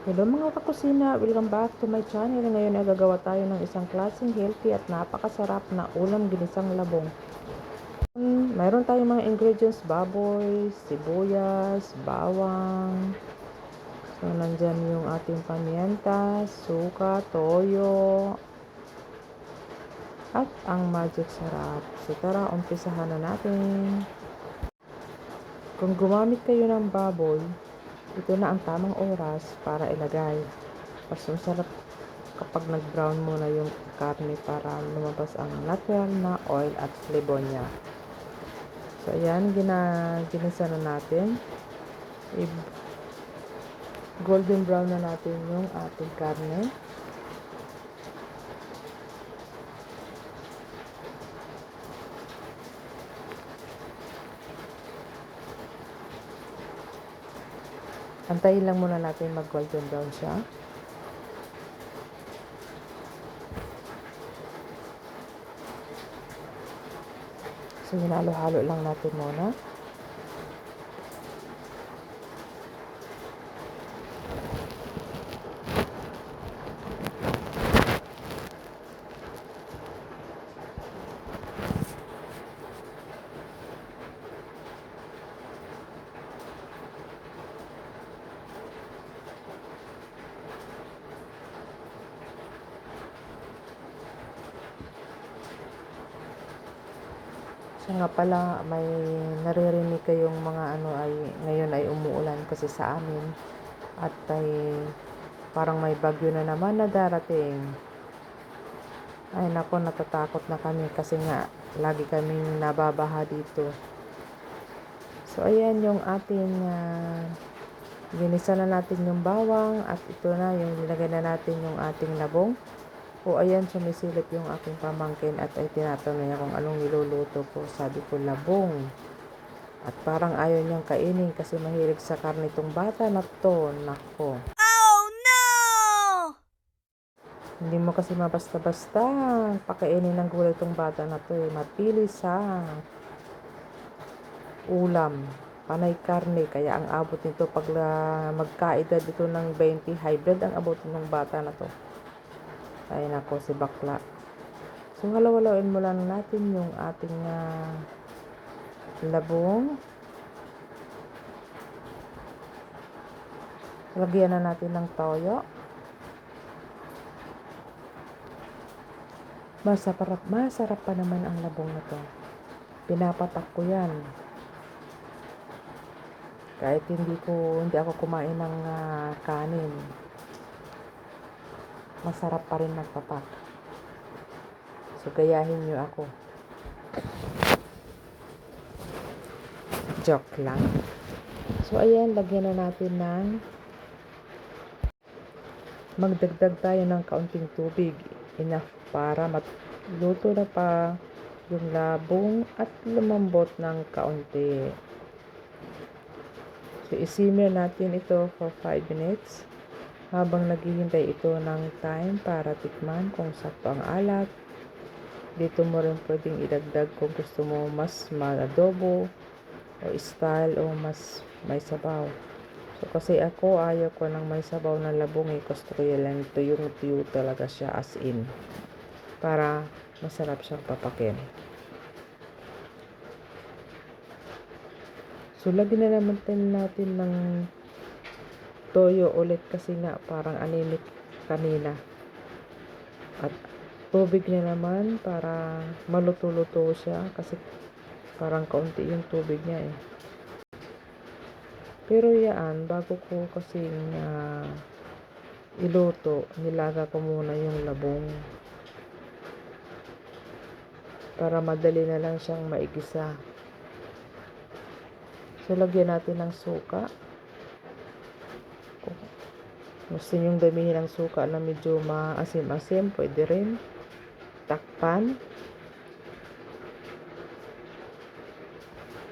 Hello mga kakusina, welcome back to my channel. Ngayon ay gagawa tayo ng isang klaseng healthy at napakasarap na ulam ginisang labong. Mm, Mayroon tayong mga ingredients, baboy, sibuyas, bawang. So, nandyan yung ating pamienta, suka, toyo, at ang magic sarap. So, tara, umpisahan na natin. Kung gumamit kayo ng baboy, ito na ang tamang oras para ilagay. Mas masarap kapag nag-brown muna yung karne para lumabas ang natural na oil at flavor niya. So, ayan, gina, ginisa na natin. I- golden brown na natin yung ating karne. Antayin lang muna natin mag golden brown siya. So, hinalo-halo lang natin muna. So nga pala, may naririnig kayong mga ano ay ngayon ay umuulan kasi sa amin. At ay parang may bagyo na naman na darating. Ay nako, natatakot na kami kasi nga lagi kaming nababaha dito. So ayan yung ating uh, ginisa na natin yung bawang at ito na yung nilagay na natin yung ating labong. O ayan, sumisilip yung aking pamangkin at ay tinatanong niya kung anong niluluto ko. Sabi ko, labong. At parang ayaw niyang kainin kasi mahilig sa karne itong bata na to. Nako. Oh no! Hindi mo kasi mabasta-basta pakainin ng gulay itong bata na to eh. Mapili sa ulam. Panay karne. Kaya ang abot nito pag la, magkaedad ito ng 20 hybrid ang abot ng bata na to. Ay nako si bakla. So halawalawin mo lang natin yung ating uh, labong. Lagyan na natin ng toyo. Masarap, masarap pa naman ang labong na to. Pinapatak ko yan. Kahit hindi ko hindi ako kumain ng uh, kanin masarap pa rin magpapak. So, gayahin nyo ako. Joke lang. So, ayan, lagyan na natin ng magdagdag tayo ng kaunting tubig. Enough para matluto na pa yung labong at lumambot ng kaunti. So, isimmer natin ito for 5 minutes habang naghihintay ito ng time para tikman kung sakto ang alat. Dito mo rin pwedeng idagdag kung gusto mo mas maladobo o style o mas may sabaw. So kasi ako ayaw ko ng may sabaw na labong eh. Gusto ko yan ito yung tuyo talaga siya as in. Para masarap siyang papakin. So lagyan na naman natin ng toyo ulit kasi nga parang anemic kanina. At tubig niya naman para maluto-luto siya kasi parang kaunti yung tubig niya eh. Pero yan, bago ko kasi uh, iluto, nilaga ko muna yung labong. Para madali na lang siyang maigisa. So, lagyan natin ng suka. Gusto nyong damihin ang suka na medyo maasim-asim, pwede rin. Takpan.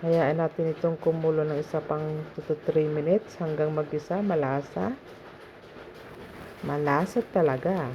Hayaan natin itong kumulo ng isa pang 2 to 3 minutes hanggang mag-isa, malasa. Malasa talaga.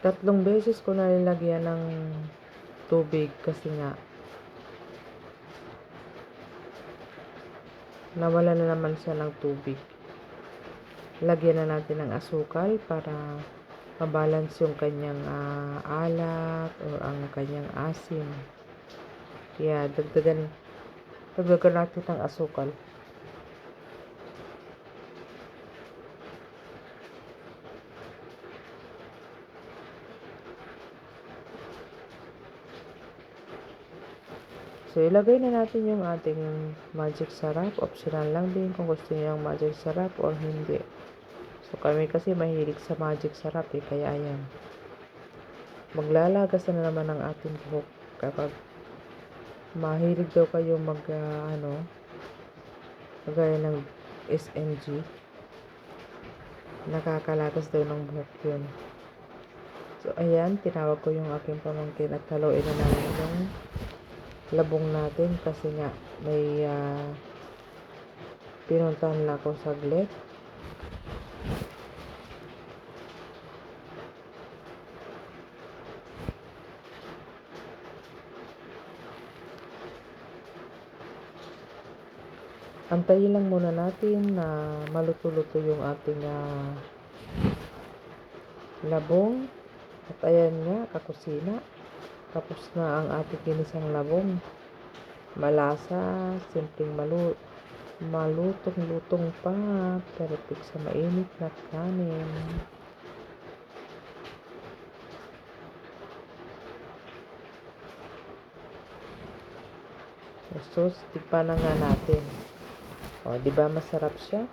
Tatlong beses ko na nilagyan ng tubig kasi nga nawala na naman siya ng tubig. Lagyan na natin ng asukal para mabalance yung kanyang ah, alat o ang kanyang asim. Kaya dagdagan, dagdagan natin ng asukal. So, ilagay na natin yung ating magic sarap. Optional lang din kung gusto niyo yung magic sarap or hindi. So, kami kasi mahilig sa magic sarap eh. Kaya ayan. Maglalagas na naman ang ating buhok kapag mahilig daw kayo mag, ah, ano, kagaya ng SMG. Nakakalagas daw ng buhok yun. So, ayan, tinawag ko yung aking pamangkin at haluin na namin yung labong natin kasi nga may uh, pinuntahan lang ako saglit. Antayin lang muna natin na maluto-luto yung ating uh, labong. At ayan nga, kakusina. Tapos na ang ating ginisang labong. Malasa, simpleng malu malutong-lutong pa. Perfect sa mainit na kanin. So, tikpan na nga natin. O, di ba masarap siya?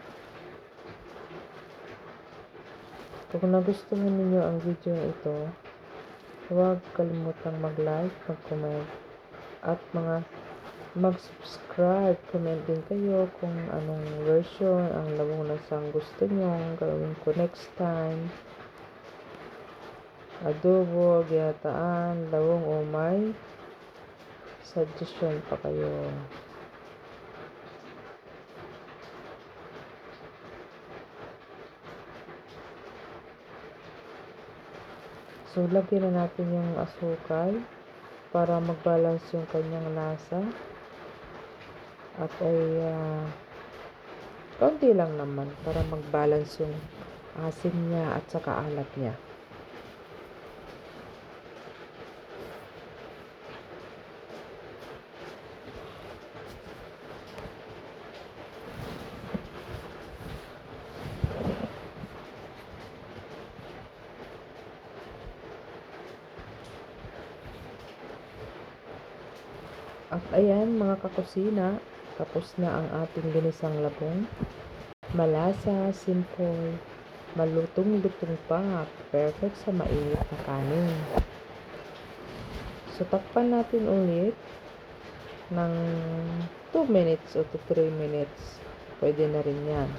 Kung nagustuhan ninyo ang video ito, huwag kalimutang mag-like, mag-comment, at mga mag-subscribe. Comment din kayo kung anong version ang labong nasang gusto nyo gawin ko next time. Adobo, giyataan, lawong o may suggestion pa kayo. So, lagyan na natin yung asukal para mag-balance yung kanyang lasa. At ay uh, kaunti lang naman para mag-balance yung asin niya at saka alat niya. Ayan mga kakusina, tapos na ang ating ginisang labong. Malasa, simple, malutong-lutong pa, perfect sa mainit na kanin. So takpan natin ulit ng 2 minutes o 3 minutes. Pwede na rin yan.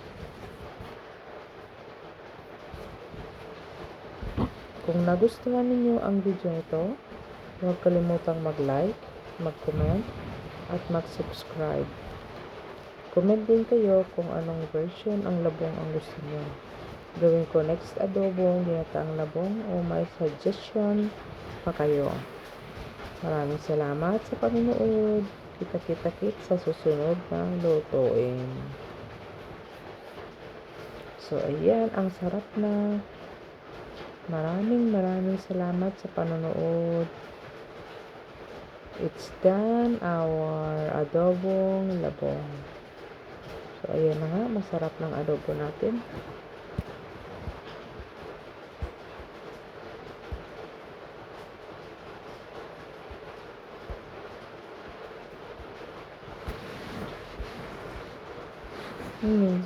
Kung nagustuhan ninyo ang video ito, huwag kalimutang mag-like, mag-comment, at mag-subscribe. Comment din kayo kung anong version ang labong ang gusto nyo. Gawin ko next adobo, ginataang labong, o may suggestion pa kayo. Maraming salamat sa panonood. Kita-kita-kit sa susunod na lutuin. So, ayan, ang sarap na. Maraming maraming salamat sa panonood. It's done our adobong labong. So, ayan na nga. Masarap ng adobo natin. Hmm.